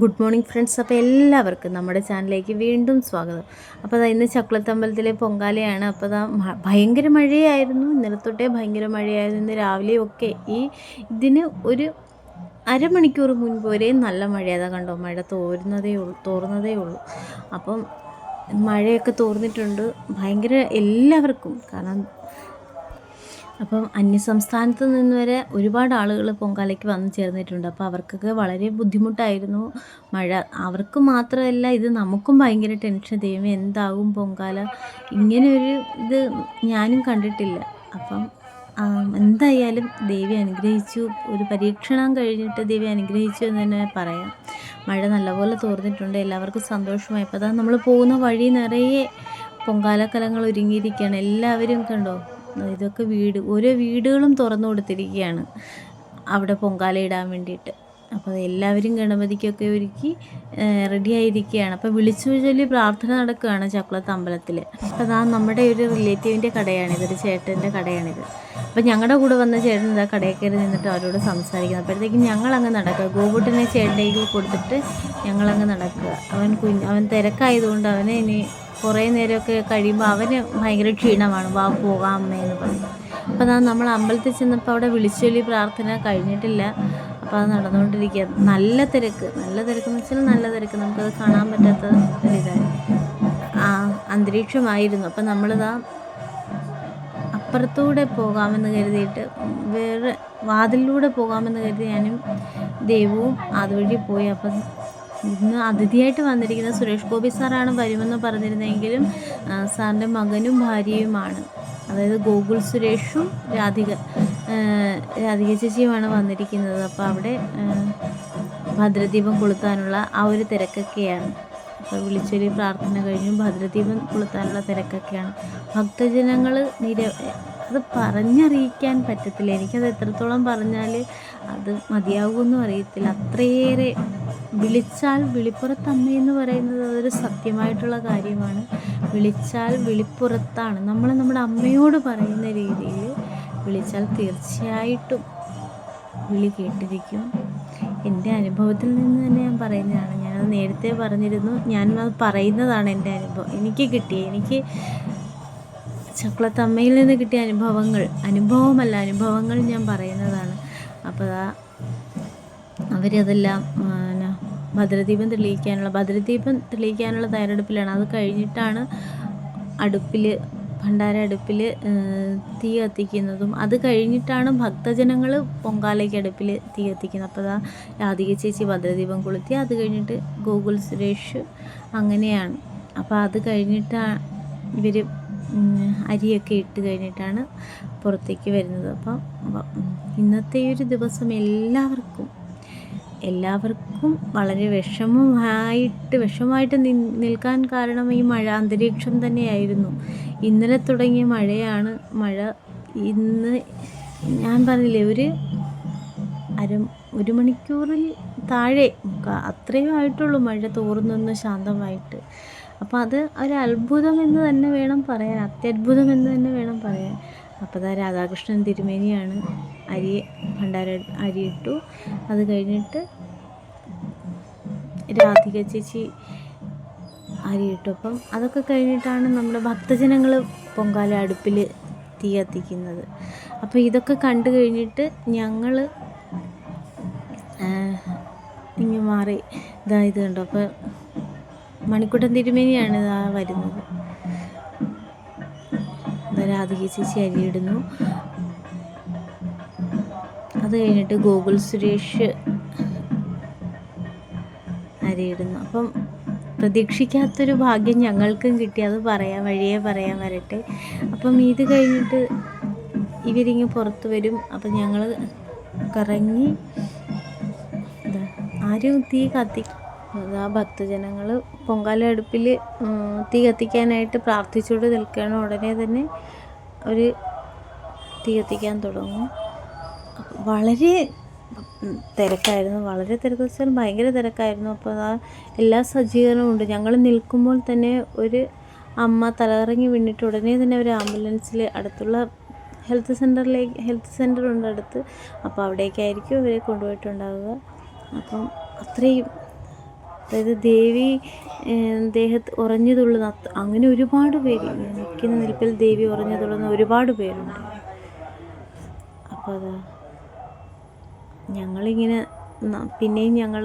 Good morning friends. അപ്പോൾ എല്ലാവർക്കും നമ്മുടെ ചാനലിലേക്ക് വീണ്ടും സ്വാഗതം. അപ്പോൾ അതാ ഇന്ന് ചക്കുളത്തമ്പലത്തിലെ പൊങ്കാലയാണ്. അപ്പോൾ അതാ ഭയങ്കര മഴയായിരുന്നു. ഇന്നലെ തൊട്ടേ ഭയങ്കര മഴയായിരുന്നു. ഇന്ന് രാവിലെയൊക്കെ ഈ ഇതിന് ഒരു അരമണിക്കൂർ മുൻപ് വരെയും നല്ല മഴയതാ കണ്ടോ മഴ തോരുന്നതേ ഉള്ളൂ തോർന്നതേ ഉള്ളൂ. അപ്പം മഴയൊക്കെ തോർന്നിട്ടുണ്ട്. ഭയങ്കര എല്ലാവർക്കും. കാരണം അപ്പം അന്യസംസ്ഥാനത്ത് നിന്ന് വരെ ഒരുപാട് ആളുകൾ പൊങ്കാലയ്ക്ക് വന്നു ചേർന്നിട്ടുണ്ട്. അപ്പോൾ അവർക്കൊക്കെ വളരെ ബുദ്ധിമുട്ടായിരുന്നു. മഴ അവർക്ക് മാത്രമല്ല ഇത് നമുക്കും ഭയങ്കര ടെൻഷൻ. ദൈവം എന്താകും പൊങ്കാല? ഇങ്ങനെ ഒരു ഇത് ഞാനും കണ്ടിട്ടില്ല. അപ്പം എന്തായാലും ദേവി അനുഗ്രഹിച്ചു. ഒരു പരീക്ഷണം കഴിഞ്ഞിട്ട് ദേവി അനുഗ്രഹിച്ചു എന്ന് തന്നെ പറയാം. മഴ നല്ലപോലെ തോർന്നിട്ടുണ്ട്. എല്ലാവർക്കും സന്തോഷമായി. അപ്പോൾ അതാ നമ്മൾ പോകുന്ന വഴി നിറയെ പൊങ്കാലക്കലങ്ങൾ ഒരുങ്ങിയിരിക്കുകയാണ്. എല്ലാവരും കണ്ടോ? ഇതൊക്കെ വീട് ഓരോ വീടുകളും തുറന്നു കൊടുത്തിരിക്കുകയാണ്. അവിടെ പൊങ്കാല ഇടാൻ വേണ്ടിയിട്ട്. അപ്പോൾ എല്ലാവരും ഗണപതിക്കൊക്കെ ഒരുക്കി റെഡി ആയിരിക്കുകയാണ്. അപ്പോൾ വിളിച്ചു ചൊല്ലി പ്രാർത്ഥന നടക്കുകയാണ് ചക്കുളത്ത് അമ്പലത്തിൽ അപ്പോൾ അതാ നമ്മുടെ ഒരു റിലേറ്റീവിന്റെ കടയാണിത് ഒരു ചേട്ടന്റെ കടയാണിത്. അപ്പോൾ ഞങ്ങളുടെ കൂടെ വന്ന ചേട്ടൻ ഇതാ കടയിൽ നിന്നിട്ട് അവരോട് സംസാരിക്കുന്നത് അപ്പോഴത്തേക്കും ഞങ്ങളങ്ങ് നടക്കുക. ഗോപുട്ടനെ ചേട്ടന്റെ കൊടുത്തിട്ട് ഞങ്ങളങ്ങ് നടക്കുക. അവൻ കുഞ്ഞ് അവൻ തിരക്കായതുകൊണ്ട് അവനെ ഇനി കുറേ നേരമൊക്കെ കഴിയുമ്പോൾ അവന് ഭയങ്കര ക്ഷീണമാണ് വാ പോകാം അമ്മയെന്ന് പറഞ്ഞു അപ്പോൾ അതാ നമ്മൾ അമ്പലത്തിൽ ചെന്നപ്പോൾ അവിടെ വിളിച്ചൊല്ലി പ്രാർത്ഥന കഴിഞ്ഞിട്ടില്ല. അപ്പോൾ അത് നടന്നുകൊണ്ടിരിക്കുക നല്ല തിരക്ക്. നല്ല തിരക്കെന്ന് വെച്ചാൽ നല്ല തിരക്ക്. നമുക്കത് കാണാൻ പറ്റാത്ത ഒരിതാണ് ആ അന്തരീക്ഷമായിരുന്നു. അപ്പം നമ്മളിതാ അപ്പുറത്തൂടെ പോകാമെന്ന് കരുതിയിട്ട് വേറെ വാതിലിലൂടെ പോകാമെന്ന് കരുതി ഞാനും ദൈവവും അതുവഴി പോയി. അപ്പം ഇന്ന് അതിഥിയായിട്ട് വന്നിരിക്കുന്ന സുരേഷ് ഗോപി സാറാണ് വരുമെന്ന് പറഞ്ഞിരുന്നെങ്കിലും സാറിന്റെ മകനും ഭാര്യയുമാണ്. അതായത് ഗോകുൽ സുരേഷും രാധിക രാധിക ചേച്ചിയുമാണ് വന്നിരിക്കുന്നത്. അപ്പോൾ അവിടെ ഭദ്രദീപം കൊളുത്താനുള്ള ആ ഒരു തിരക്കൊക്കെയാണ്. അപ്പോൾ വിളിച്ചൊരു പ്രാർത്ഥന കഴിഞ്ഞു ഭദ്രദീപം കൊളുത്താനുള്ള തിരക്കൊക്കെയാണ്. ഭക്തജനങ്ങൾ നിര അത് പറഞ്ഞറിയിക്കാൻ പറ്റത്തില്ല. എനിക്കത് എത്രത്തോളം പറഞ്ഞാൽ അത് മതിയാകുമെന്നും അറിയത്തില്ല. അത്രയേറെ വിളിച്ചാൽ വിളിപ്പുറത്തമ്മ എന്ന് പറയുന്നത് അതൊരു സത്യമായിട്ടുള്ള കാര്യമാണ്. വിളിച്ചാൽ വിളിപ്പുറത്താണ്. നമ്മൾ നമ്മുടെ അമ്മയോട് പറയുന്ന രീതിയിൽ വിളിച്ചാൽ തീർച്ചയായിട്ടും വിളി കേട്ടിരിക്കും. എന്റെ അനുഭവത്തിൽ നിന്ന് തന്നെ ഞാൻ പറയുന്നതാണ്. ഞാനത് നേരത്തെ പറഞ്ഞിരുന്നു. ഞാൻ അത് പറയുന്നതാണ് എന്റെ അനുഭവം. എനിക്ക് കിട്ടിയ എനിക്ക് ചക്കുളത്തമ്മയിൽ നിന്ന് കിട്ടിയ അനുഭവങ്ങൾ അനുഭവമല്ല അനുഭവങ്ങൾ ഞാൻ പറയുന്നതാണ്. അപ്പോൾ ആ അവരതെല്ലാം ഭദ്രദീപം തെളിയിക്കാനുള്ള ഭദ്രദീപം തെളിയിക്കാനുള്ള തയ്യാറെടുപ്പിലാണ്. അത് കഴിഞ്ഞിട്ടാണ് അടുപ്പിൽ ഭണ്ഡാര അടുപ്പിൽ തീ കത്തിക്കുന്നതും. അത് കഴിഞ്ഞിട്ടാണ് ഭക്തജനങ്ങൾ പൊങ്കാലയ്ക്ക് അടുപ്പിൽ തീ കത്തിക്കുന്നത്. അപ്പോൾ അതാ രാധിക ചേച്ചി ഭദ്രദീപം കൊളുത്തി. അത് കഴിഞ്ഞിട്ട് ഗോകുൽ സുരേഷ് അങ്ങനെയാണ്. അപ്പോൾ അത് കഴിഞ്ഞിട്ടാണ് ഇവർ അരിയൊക്കെ ഇട്ട് കഴിഞ്ഞിട്ടാണ് പുറത്തേക്ക് വരുന്നത്. അപ്പം ഇന്നത്തെ ഒരു ദിവസം എല്ലാവർക്കും എല്ലാവർക്കും വളരെ വിഷമമായിട്ട് വിഷമമായിട്ട് നിൽക്കാൻ കാരണം ഈ മഴ അന്തരീക്ഷം തന്നെയായിരുന്നു. ഇന്നലെ തുടങ്ങിയ മഴയാണ് മഴ ഇന്ന് ഞാൻ പറഞ്ഞില്ലേ ഒരു അര ഒരു മണിക്കൂറിൽ താഴെ അത്രയും ആയിട്ടുള്ളൂ മഴ തോർന്നൊന്ന് ശാന്തമായിട്ട്. അപ്പോൾ അത് ഒരു അത്ഭുതം എന്ന് തന്നെ വേണം പറയാൻ അത്യത്ഭുതം എന്ന് തന്നെ വേണം പറയാൻ. അപ്പോൾ അതാ രാധാകൃഷ്ണൻ തിരുമേനിയാണ് അരി ഭണ്ഡാര അരിയിട്ടു അത് കഴിഞ്ഞിട്ട് രാധിക ചേച്ചി അരിയിട്ടു അപ്പം അതൊക്കെ കഴിഞ്ഞിട്ടാണ് നമ്മുടെ ഭക്തജനങ്ങൾ പൊങ്കാല അടുപ്പിൽ തീ കത്തിക്കുന്നത്. അപ്പോൾ ഇതൊക്കെ കണ്ടു കഴിഞ്ഞിട്ട് ഞങ്ങൾ ഇങ്ങ് മാറി. ഇതാ ഇത് കണ്ടോ? അപ്പോൾ മണിക്കുട്ടൻ തിരുമേനിയാണ് ഇതാ വരുന്നത്. ഇതാ രാധിക ചേച്ചി അരിയിടുന്നു. അത് കഴിഞ്ഞിട്ട് ഗോകുൽ സുരേഷ് അരിയിടുന്നു. അപ്പം പ്രതീക്ഷിക്കാത്തൊരു ഭാഗ്യം ഞങ്ങൾക്കും കിട്ടി. അത് പറയാം വഴിയേ പറയാൻ വരട്ടെ. അപ്പം ഇത് കഴിഞ്ഞിട്ട് ഇവരിങ്ങ് പുറത്ത് വരും. അപ്പം ഞങ്ങൾ കറങ്ങി ആരും തീ കത്തി അതാ ഭക്തജനങ്ങൾ പൊങ്കാല അടുപ്പിൽ തീ കത്തിക്കാനായിട്ട് പ്രാർത്ഥിച്ചുകൊണ്ട് നിൽക്കുകയാണ്. ഉടനെ തന്നെ ഒരു തീ കത്തിക്കാൻ തുടങ്ങും. വളരെ തിരക്കായിരുന്നു. വളരെ തിരക്ക് വെച്ചാൽ ഭയങ്കര തിരക്കായിരുന്നു. അപ്പോൾ ആ എല്ലാ സജ്ജീകരണവും ഉണ്ട്. ഞങ്ങൾ നിൽക്കുമ്പോൾ തന്നെ ഒരു അമ്മ തലകറങ്ങി വീണിട്ട് ഉടനെ തന്നെ ഒരു ആംബുലൻസിൽ അടുത്തുള്ള ഹെൽത്ത് സെന്ററിലേക്ക് ഹെൽത്ത് സെന്ററുണ്ട് അടുത്ത്. അപ്പോൾ അവിടേക്കായിരിക്കും ഇവരെ കൊണ്ടുപോയിട്ടുണ്ടാവുക. അപ്പം അത്രയും അതായത് ദേവി ദേഹത്ത് ഉറഞ്ഞു തുള്ളുന്ന അങ്ങനെ ഒരുപാട് പേര് നിൽക്കുന്ന നിൽപ്പിൽ ദേവി ഉറഞ്ഞു തുള്ളുന്ന ഒരുപാട് പേരുണ്ട്. അപ്പോൾ അത് ഞങ്ങളിങ്ങനെ പിന്നെയും ഞങ്ങൾ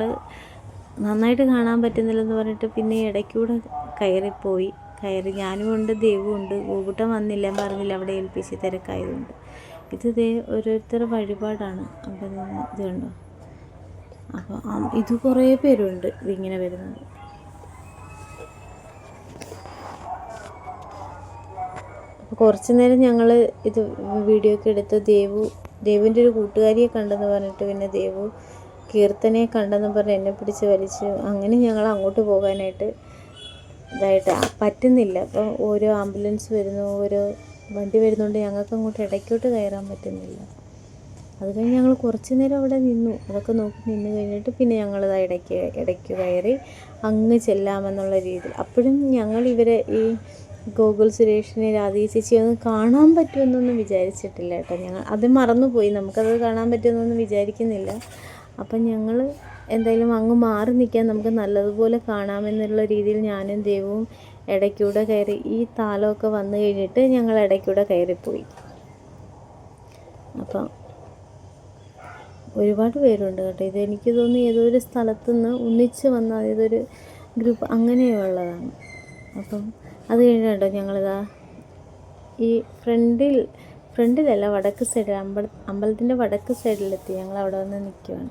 നന്നായിട്ട് കാണാൻ പറ്റുന്നില്ലെന്ന് പറഞ്ഞിട്ട് പിന്നെ ഇടയ്ക്കൂടെ കയറിപ്പോയി. കയറി ഞാനും ഉണ്ട് ദേവും ഉണ്ട്. ഗോകുട്ടൻ വന്നില്ല പറഞ്ഞില്ല അവിടെ ഏൽപ്പിച്ച് തിരക്കായതുകൊണ്ട്. ഇത് ദേ ഓരോരുത്തരുടെ വഴിപാടാണ്. അവിടെ നിന്ന് ഇത് കണ്ടോ? അപ്പോൾ ഇത് കുറേ പേരുണ്ട് ഇതിങ്ങനെ വരുന്നത്. അപ്പോൾ കുറച്ച് നേരം ഞങ്ങൾ ഇത് വീഡിയോ ഒക്കെ എടുത്ത് ദേവു ദേവിന്റെ ഒരു കൂട്ടുകാരിയെ കണ്ടെന്ന് പറഞ്ഞിട്ട് പിന്നെ ദേവു കീർത്തനെ കണ്ടെന്ന് പറഞ്ഞ് എന്നെ പിടിച്ച് വലിച്ച്. അങ്ങനെ ഞങ്ങൾ അങ്ങോട്ട് പോകാനായിട്ട് ഇതായിട്ട് പറ്റുന്നില്ല. അപ്പോൾ ഓരോ ആംബുലൻസ് വരുന്നു ഓരോ വണ്ടി വരുന്നുണ്ട് ഞങ്ങൾക്ക് അങ്ങോട്ട് ഇടയ്ക്കോട്ട് കയറാൻ പറ്റുന്നില്ല. അത് കഴിഞ്ഞ് ഞങ്ങൾ കുറച്ച് നേരം അവിടെ നിന്നു. അതൊക്കെ നോക്കി നിന്ന് കഴിഞ്ഞിട്ട് പിന്നെ ഞങ്ങൾ ഇടയ്ക്ക് ഇടയ്ക്ക് കയറി അങ്ങ് ചെല്ലാമെന്നുള്ള രീതിയിൽ. അപ്പോഴും ഞങ്ങൾ ഇവരെ ഈ ഗോകുൽ സുരേഷിനെ രാധേ ചേച്ചി ഒന്ന് കാണാൻ പറ്റുമെന്നൊന്നും വിചാരിച്ചിട്ടില്ല കേട്ടോ ഞങ്ങൾ. അത് മറന്നുപോയി. നമുക്കത് കാണാൻ പറ്റുമെന്നൊന്നും വിചാരിക്കുന്നില്ല. അപ്പം ഞങ്ങൾ എന്തായാലും അങ്ങ് മാറി നിൽക്കാൻ നമുക്ക് നല്ലതുപോലെ കാണാമെന്നുള്ള രീതിയിൽ ഞാനും ദൈവവും ഇടയ്ക്കൂടെ കയറി ഈ താലമൊക്കെ വന്നു കഴിഞ്ഞിട്ട് ഞങ്ങൾ ഇടയ്ക്കൂടെ കയറിപ്പോയി. അപ്പം ഒരുപാട് പേരുണ്ട് കേട്ടോ. ഇത് എനിക്ക് തോന്നുന്നു ഏതോ ഒരു സ്ഥലത്തു നിന്ന് ഒന്നിച്ച് വന്ന ഏതൊരു ഗ്രൂപ്പ് അങ്ങനെയുള്ളതാണ് അപ്പം അത് കഴിഞ്ഞിട്ടോ ഞങ്ങളിതാ ഈ ഫ്രണ്ടിൽ ഫ്രണ്ടിലല്ല വടക്ക് സൈഡിൽ അമ്പല അമ്പലത്തിന്റെ വടക്ക് സൈഡിലെത്തി. ഞങ്ങൾ അവിടെ വന്ന് നിൽക്കുകയാണ്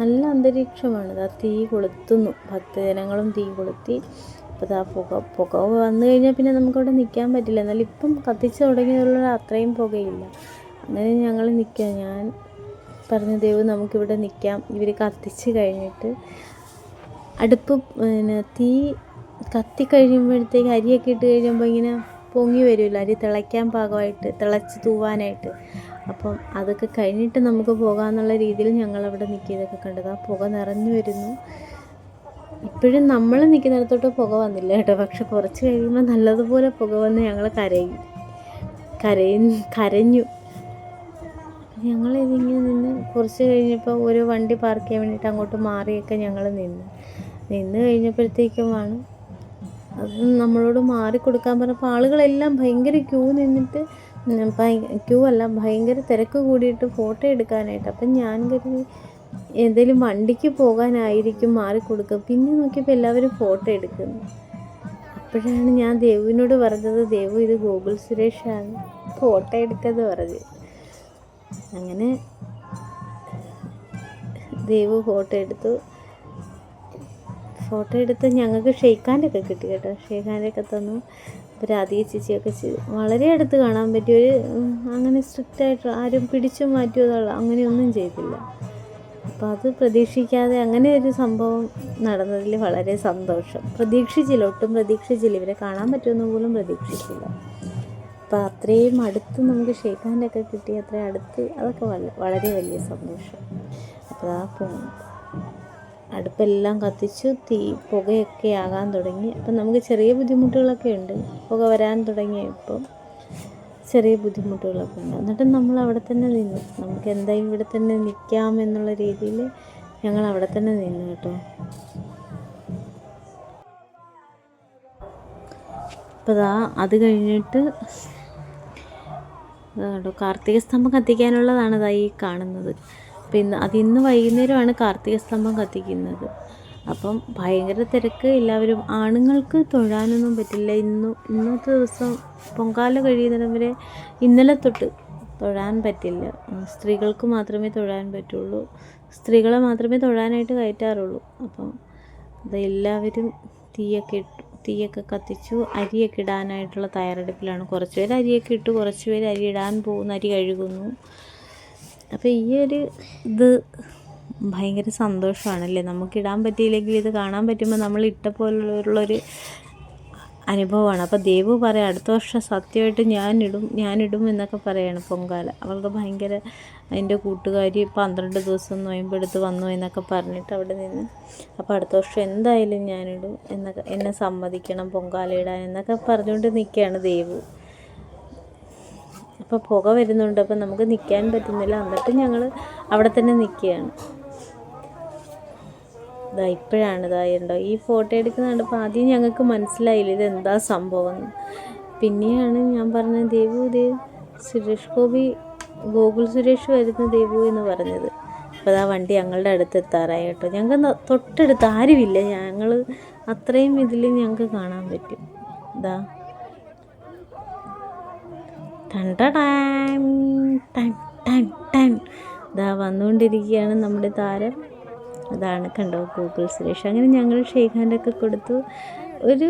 നല്ല അന്തരീക്ഷമാണ്. ഇതാ തീ കൊളുത്തുന്നു. ഭക്തജനങ്ങളും തീ കൊളുത്തി. അപ്പോൾ ഇതാ പുക പുക വന്നു കഴിഞ്ഞാൽ പിന്നെ നമുക്കവിടെ നിൽക്കാൻ പറ്റില്ല. എന്നാലും ഇപ്പം കത്തിച്ച് തുടങ്ങിയതുള്ള അത്രയും പുകയില്ല. അങ്ങനെ ഞങ്ങൾ നിൽക്കുക ഞാൻ പറഞ്ഞു ദേവ് നമുക്കിവിടെ നിൽക്കാം. ഇവർ കത്തിച്ച് കഴിഞ്ഞിട്ട് അടുപ്പ് പിന്നെ തീ കത്തി കഴിയുമ്പോഴത്തേക്ക് അരിയൊക്കെ ഇട്ട് കഴിയുമ്പോൾ ഇങ്ങനെ പൊങ്ങി വരുമല്ലോ അരി തിളയ്ക്കാൻ പാകമായിട്ട് തിളച്ച് തൂവാനായിട്ട്. അപ്പം അതൊക്കെ കഴിഞ്ഞിട്ട് നമുക്ക് പോകാമെന്നുള്ള രീതിയിൽ ഞങ്ങളവിടെ നിൽക്കിയതൊക്കെ കണ്ടത്. ആ പുക നിറഞ്ഞു വരുന്നു. ഇപ്പോഴും നമ്മൾ നിൽക്കുന്നിടത്തോട്ട് പുക വന്നില്ല കേട്ടോ. പക്ഷെ കുറച്ച് കഴിയുമ്പോൾ നല്ലതുപോലെ പുക വന്ന് ഞങ്ങൾ കരയും. കരയും കരഞ്ഞു. ഞങ്ങൾ ഇതിങ്ങനെ നിന്ന് കുറച്ച് കഴിഞ്ഞപ്പോൾ ഒരു വണ്ടി പാർക്ക് ചെയ്യാൻ വേണ്ടിയിട്ട് അങ്ങോട്ട് മാറിയൊക്കെ ഞങ്ങൾ നിന്ന്. നിന്ന് കഴിഞ്ഞപ്പോഴത്തേക്കുമാണ് അത് നമ്മളോട് മാറി കൊടുക്കാൻ പറഞ്ഞപ്പോൾ ആളുകളെല്ലാം ഭയങ്കര ക്യൂ നിന്നിട്ട് ക്യൂ അല്ല ഭയങ്കര തിരക്ക് കൂടിയിട്ട് ഫോട്ടോ എടുക്കാനായിട്ട്. അപ്പം ഞാൻ കരുതി എന്തെങ്കിലും വണ്ടിക്ക് പോകാനായിരിക്കും മാറി കൊടുക്കുക പിന്നെ നോക്കിയപ്പോൾ എല്ലാവരും ഫോട്ടോ എടുക്കുന്നു. അപ്പോഴാണ് ഞാൻ ദേവുവിനോട് പറഞ്ഞത് ദേവു ഇത് ഗൂഗിൾ സുരേഷാണ്. ഫോട്ടോ എടുക്കുന്നത് പറഞ്ഞു. അങ്ങനെ ദേവു ഫോട്ടോ എടുത്തു. ഫോട്ടോ എടുത്ത് ഞങ്ങൾക്ക് ഷെയ്ഖാന്റെ കിട്ടി കേട്ടോ. ഷെയ്ഖാന്റെ ഒക്കെ തന്നു രാധിക ചേച്ചിയൊക്കെ വളരെ അടുത്ത് കാണാൻ പറ്റിയ ഒരു അങ്ങനെ സ്ട്രിക്റ്റ് ആയിട്ട് ആരും പിടിച്ചു മാറ്റിയതുള്ള അങ്ങനെയൊന്നും ചെയ്തില്ല. അപ്പോൾ അത് പ്രതീക്ഷിക്കാതെ അങ്ങനെ ഒരു സംഭവം നടന്നതിൽ വളരെ സന്തോഷം. പ്രതീക്ഷിച്ചില്ല. ഒട്ടും പ്രതീക്ഷിച്ചില്ല. ഇവരെ കാണാൻ പറ്റുമെന്ന് പോലും പ്രതീക്ഷിച്ചില്ല. അപ്പോൾ അത്രയും അടുത്ത് നമുക്ക് ഷെയ്ഖാന്റെ ഹാൻഡൊക്കെ കിട്ടി അത്രയും അടുത്ത് അതൊക്കെ വളരെ വലിയ സന്തോഷം. അപ്പോൾ ആ അടുപ്പെല്ലാം കത്തിച്ചു തീ പുകയൊക്കെ ആകാൻ തുടങ്ങി. അപ്പം നമുക്ക് ചെറിയ ബുദ്ധിമുട്ടുകളൊക്കെ ഉണ്ട്. പുക വരാൻ തുടങ്ങിയപ്പം ചെറിയ ബുദ്ധിമുട്ടുകളൊക്കെ ഉണ്ട്. എന്നിട്ട് നമ്മൾ അവിടെ തന്നെ നിന്നു. നമുക്ക് എന്തായാലും ഇവിടെ തന്നെ നിൽക്കാം എന്നുള്ള രീതിയിൽ ഞങ്ങൾ അവിടെ തന്നെ നിന്നു കേട്ടോ. അപ്പോൾ അത് കഴിഞ്ഞിട്ട് ഇതാ കണ്ടോ കാർത്തിക സ്തംഭം കത്തിക്കാനുള്ളതാണ് ഈ കാണുന്നത്. അപ്പം ഇന്ന് വൈകുന്നേരമാണ് കാർത്തിക സ്തംഭം കത്തിക്കുന്നത്. അപ്പം ഭയങ്കര തിരക്ക് എല്ലാവരും ആണുങ്ങൾക്ക് തൊഴാനൊന്നും പറ്റില്ല. ഇന്നു ഇന്നത്തെ ദിവസം പൊങ്കാല കഴിയുന്നിടം വരെ ഇന്നലെ തൊട്ട് തൊഴാൻ പറ്റില്ല. സ്ത്രീകൾക്ക് മാത്രമേ തൊഴാൻ പറ്റുള്ളൂ. സ്ത്രീകളെ മാത്രമേ തൊഴാനായിട്ട് കയറ്റാറുള്ളൂ. അപ്പം അതെല്ലാവരും തീയൊക്കെ ഇട്ടു തീയൊക്കെ കത്തിച്ചു. അരിയൊക്കെ ഇടാനായിട്ടുള്ള തയ്യാറെടുപ്പിലാണ് കുറച്ച് പേര്. അരിയൊക്കെ ഇട്ട് കുറച്ച് പേര് അരി ഇടാൻ പോകുന്ന അരി കഴുകുന്നു. അപ്പോൾ ഈ ഒരു ഇത് ഭയങ്കര സന്തോഷമാണല്ലേ? നമുക്കിടാൻ പറ്റിയില്ലെങ്കിൽ ഇത് കാണാൻ പറ്റുമ്പോൾ നമ്മൾ ഇട്ട പോലുള്ളൊരു അനുഭവമാണ്. അപ്പോൾ ദേവു പറയാം അടുത്ത വർഷം സത്യമായിട്ട് ഞാനിടും ഞാനിടും എന്നൊക്കെ പറയാണ് പൊങ്കാല. അവൾക്ക് ഭയങ്കര അതിന്റെ കൂട്ടുകാരി പന്ത്രണ്ട് ദിവസം നോയമ്പെടുത്ത് വന്നു എന്നൊക്കെ പറഞ്ഞിട്ട് അവിടെ നിന്ന് അപ്പോൾ അടുത്ത വർഷം എന്തായാലും ഞാനിടും എന്നൊക്കെ എന്നെ സമ്മതിക്കണം പൊങ്കാല ഇടാൻ എന്നൊക്കെ പറഞ്ഞുകൊണ്ട് നിൽക്കുകയാണ് ദേവു. അപ്പോൾ പുക വരുന്നുണ്ട് അപ്പോൾ നമുക്ക് നിൽക്കാൻ പറ്റുന്നില്ല. എന്നിട്ട് ഞങ്ങൾ അവിടെ തന്നെ നിൽക്കുകയാണ് ഇതാ ഇപ്പോഴാണ് ഇതായുണ്ടോ ഈ ഫോട്ടോ എടുക്കുന്ന കണ്ടപ്പോൾ ആദ്യം ഞങ്ങൾക്ക് മനസ്സിലായില്ല ഇത് എന്താ സംഭവം പിന്നെയാണ് ഞാൻ പറഞ്ഞത് ദേവു ദേവ് സുരേഷ് ഗോപി ഗോകുൽ സുരേഷ് വരുന്ന ദേവു എന്ന് പറഞ്ഞത്. അപ്പോൾ ആ വണ്ടി ഞങ്ങളുടെ അടുത്ത് എത്താറായി കേട്ടോ. ഞങ്ങൾക്ക് തൊട്ടടുത്ത് ആരുമില്ല. ഞങ്ങൾ അത്രയും ഇതിൽ ഞങ്ങൾക്ക് കാണാൻ പറ്റും. ഇതാ ടൈം ടൈം ടൈം ടൈം. ഇതാ വന്നുകൊണ്ടിരിക്കുകയാണ് നമ്മുടെ താരം. അതാണ് കണ്ടോ ഗൂഗിൾ സുരേഷ്. അങ്ങനെ ഞങ്ങൾ ഷെയ്ഖാന്റെ ഒക്കെ കൊടുത്തു. ഒരു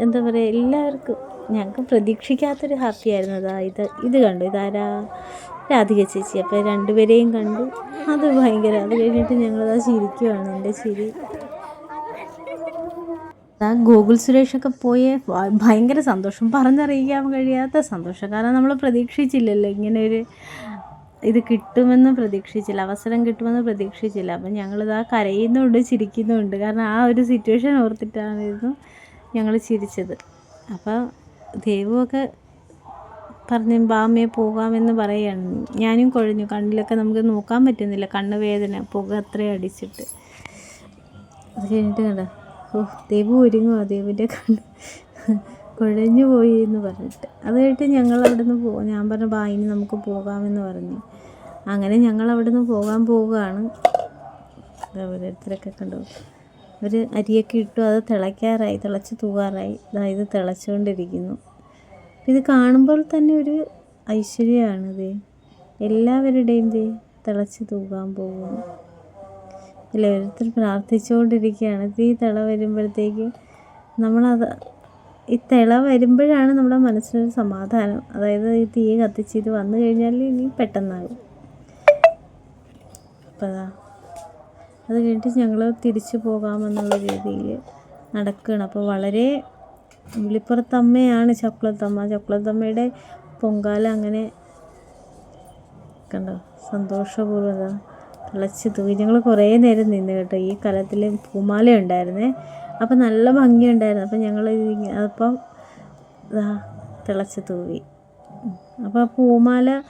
എന്താ പറയുക എല്ലാവർക്കും ഞങ്ങൾക്ക് പ്രതീക്ഷിക്കാത്തൊരു ഹാപ്പിയായിരുന്നു അതാ ഇത് ഇത് കണ്ടു. ഇതാരാ? രാധിക ചേച്ചി. അപ്പോൾ രണ്ടുപേരെയും കണ്ടു. അത് ഭയങ്കര അത് കഴിഞ്ഞിട്ട് ഞങ്ങളതാ ചിരിക്കുവാണ് എന്റെ ചിരി. ആ ഗൂഗിൾ സുരേഷൊക്കെ പോയ ഭയങ്കര സന്തോഷം. പറഞ്ഞറിയിക്കാൻ കഴിയാത്ത സന്തോഷം. കാരണം നമ്മൾ പ്രതീക്ഷിച്ചില്ലല്ലോ ഇങ്ങനെ ഒരു ഇത് കിട്ടുമെന്ന് പ്രതീക്ഷിച്ചില്ല അവസരം കിട്ടുമെന്ന് പ്രതീക്ഷിച്ചില്ല. അപ്പം ഞങ്ങളിതാ കരയുന്നുണ്ട് ചിരിക്കുന്നുണ്ട്. കാരണം ആ ഒരു സിറ്റുവേഷൻ ഓർത്തിട്ടായിരുന്നു ഞങ്ങൾ ചിരിച്ചത്. അപ്പോൾ ദൈവമൊക്കെ പറഞ്ഞു ബാമയെ പോകാമെന്ന് പറയുകയാണ് ഞാനും കുഴഞ്ഞു. കണ്ണിലൊക്കെ നമുക്ക് നോക്കാൻ പറ്റുന്നില്ല. കണ്ണ് വേദന പുക അത്രയും അടിച്ചിട്ട്. അത് കഴിഞ്ഞിട്ട് കണ്ട? ഓ ദേവു ഒരുങ്ങുക ദൈവന്റെ കണ്ണ് കുഴഞ്ഞു പോയി എന്ന് പറഞ്ഞിട്ട്. അത് കഴിഞ്ഞിട്ട് ഞങ്ങൾ അവിടെ നിന്ന് പോകും ഞാൻ പറഞ്ഞു ബാ ഇനി നമുക്ക് പോകാമെന്ന് പറഞ്ഞു. അങ്ങനെ ഞങ്ങൾ അവിടെ നിന്ന് പോകാൻ പോവുകയാണ് ഓരോരുത്തരൊക്കെ കണ്ടു? ഒരു അരിയൊക്കെ ഇട്ടു അത് തിളയ്ക്കാറായി തിളച്ച് തൂവാറായി. അതായത് തിളച്ചുകൊണ്ടിരിക്കുന്നു. ഇത് കാണുമ്പോൾ തന്നെ ഒരു ഐശ്വര്യമാണ് ഇത്. എല്ലാവരുടെയും ദേ തിളച്ച് തൂകാൻ പോകുന്നു ഓരോരുത്തർ പ്രാർത്ഥിച്ചുകൊണ്ടിരിക്കുകയാണ്. ഈ തിള വരുമ്പോഴത്തേക്ക് നമ്മളത് ഈ തിള വരുമ്പോഴാണ് നമ്മുടെ മനസ്സിനൊരു സമാധാനം. അതായത് ഈ തീ കത്തിച്ച് ഇത് വന്നു കഴിഞ്ഞാൽ ഇനി പെട്ടെന്നാകും. അപ്പോൾ അതാ കഴിഞ്ഞിട്ട് ഞങ്ങൾ തിരിച്ചു പോകാമെന്നുള്ള രീതിയിൽ നടക്കുകയാണ് അപ്പോൾ വളരെ വിളിപ്പുറത്തമ്മയാണ് ചക്കുളത്തമ്മ ചക്കുളത്തമ്മയുടെ പൊങ്കാല അങ്ങനെ കണ്ടോ? സന്തോഷപൂർവം തിളച്ച് തൂക്കി ഞങ്ങൾ കുറേ നേരം നിന്ന് കേട്ടോ. ഈ കലത്തിൽ പൂമാല ഉണ്ടായിരുന്നേ അപ്പം നല്ല ഭംഗിയുണ്ടായിരുന്നു. അപ്പം ഞങ്ങൾ അപ്പം ഇതാ തിളച്ച് തൂവി അപ്പോൾ പൂമാല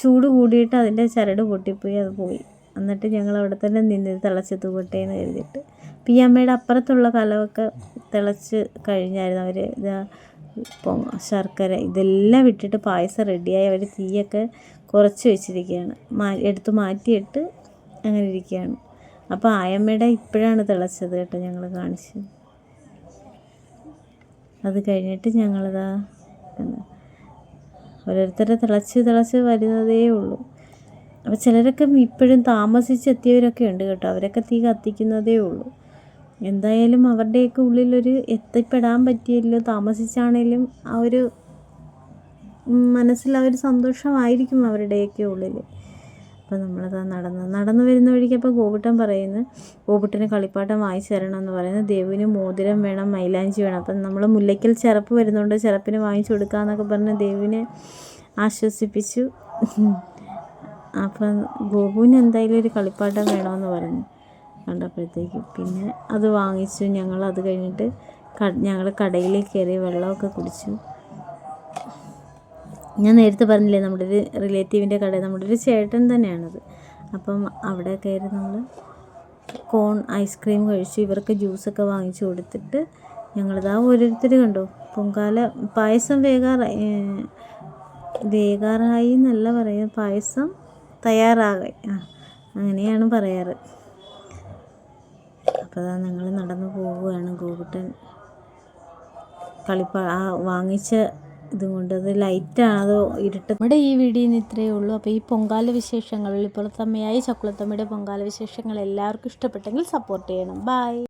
ചൂട് കൂടിയിട്ട് അതിന്റെ ചരട് പൊട്ടിപ്പോയി അത് പോയി. എന്നിട്ട് ഞങ്ങൾ അവിടെ തന്നെ നിന്ന് തിളച്ച് തൂവട്ടെ എന്ന് കരുതിയിട്ട്. പി അമ്മയുടെ അപ്പുറത്തുള്ള കലമൊക്കെ തിളച്ച് കഴിഞ്ഞായിരുന്നു അവർ ഇതാ ശർക്കര ഇതെല്ലാം ഇട്ടിട്ട് പായസം റെഡിയായി. അവർ തീയൊക്കെ കുറച്ച് വെച്ചിരിക്കുകയാണ്. മാ എടുത്ത് മാറ്റിയിട്ട് അങ്ങനെ ഇരിക്കുകയാണ്. അപ്പോൾ ആയമ്മയുടെ ഇപ്പോഴാണ് തിളച്ചത് കേട്ടോ ഞങ്ങൾ കാണിച്ചത്. അത് കഴിഞ്ഞിട്ട് ഞങ്ങളിതാ ഓരോരുത്തരെ തിളച്ച് തിളച്ച് വരുന്നതേ ഉള്ളൂ. അപ്പോൾ ചിലരൊക്കെ ഇപ്പോഴും താമസിച്ചെത്തിയവരൊക്കെ ഉണ്ട് കേട്ടോ. അവരൊക്കെ തീ കത്തിക്കുന്നതേ ഉള്ളൂ. എന്തായാലും അവരുടെയൊക്കെ ഉള്ളിലൊരു എത്തിപ്പെടാൻ പറ്റിയല്ലോ താമസിച്ചാണേലും ആ ഒരു മനസ്സിൽ ആ ഒരു സന്തോഷമായിരിക്കും അവരുടെയൊക്കെ ഉള്ളിൽ അപ്പോൾ നമ്മളത് നടന്ന് നടന്നു വരുന്ന വഴിക്ക് അപ്പോൾ ഗോപുട്ടൻ പറയുന്നു ഗോപുട്ടന് കളിപ്പാട്ടം വാങ്ങിച്ചു തരണം എന്ന് പറയുന്നത് ദേവിന് മോതിരം വേണം മൈലാഞ്ചി വേണം. അപ്പം നമ്മൾ മുല്ലയ്ക്കൽ ചിറപ്പ് വരുന്നുണ്ട് ചിറപ്പിന് വാങ്ങിച്ചു കൊടുക്കാമെന്നൊക്കെ പറഞ്ഞ് ദേവിനെ ആശ്വസിപ്പിച്ചു. അപ്പം ഗോപുവിന് എന്തായാലും ഒരു കളിപ്പാട്ടം വേണമെന്ന് പറഞ്ഞു കണ്ടപ്പോഴത്തേക്ക്. പിന്നെ അത് വാങ്ങിച്ചു. ഞങ്ങൾ അത് കഴിഞ്ഞിട്ട് ഞങ്ങൾ കടയിൽ കയറി വെള്ളമൊക്കെ കുടിച്ചു. ഞാൻ നേരത്തെ പറഞ്ഞില്ലേ നമ്മുടെ ഒരു റിലേറ്റീവിന്റെ കട നമ്മുടെ ഒരു ചേട്ടൻ തന്നെയാണത്. അപ്പം അവിടെ കയറി നമ്മൾ കോൺ ഐസ്ക്രീം കഴിച്ചു. ഇവർക്ക് ജ്യൂസൊക്കെ വാങ്ങിച്ചു കൊടുത്തിട്ട് ഞങ്ങളിതാ ഓരോരുത്തർ കണ്ടു. പൊങ്കാല പായസം വേകാറായി വേകാറായി എന്നല്ല പറയുക പായസം തയ്യാറാകായി ആ അങ്ങനെയാണ് പറയാറ്. അപ്പോൾ അതാ ഞങ്ങൾ നടന്നു പോവുകയാണ്. ഗോകുട്ടൻ കളിപ്പാ ആ വാങ്ങിച്ച ഇതും കൊണ്ട്. അത് ലൈറ്റാണ് അതോ ഇരുട്ട്? നമ്മുടെ ഈ വീഡിയോയിൽ ഇത്രയേ ഉള്ളൂ. അപ്പോൾ ഈ പൊങ്കാല വിശേഷങ്ങൾ തമ്മയായി ചക്കുളത്തമ്മയുടെ പൊങ്കാല വിശേഷങ്ങൾ എല്ലാവർക്കും ഇഷ്ടപ്പെട്ടെങ്കിൽ സപ്പോർട്ട് ചെയ്യണം. ബൈ.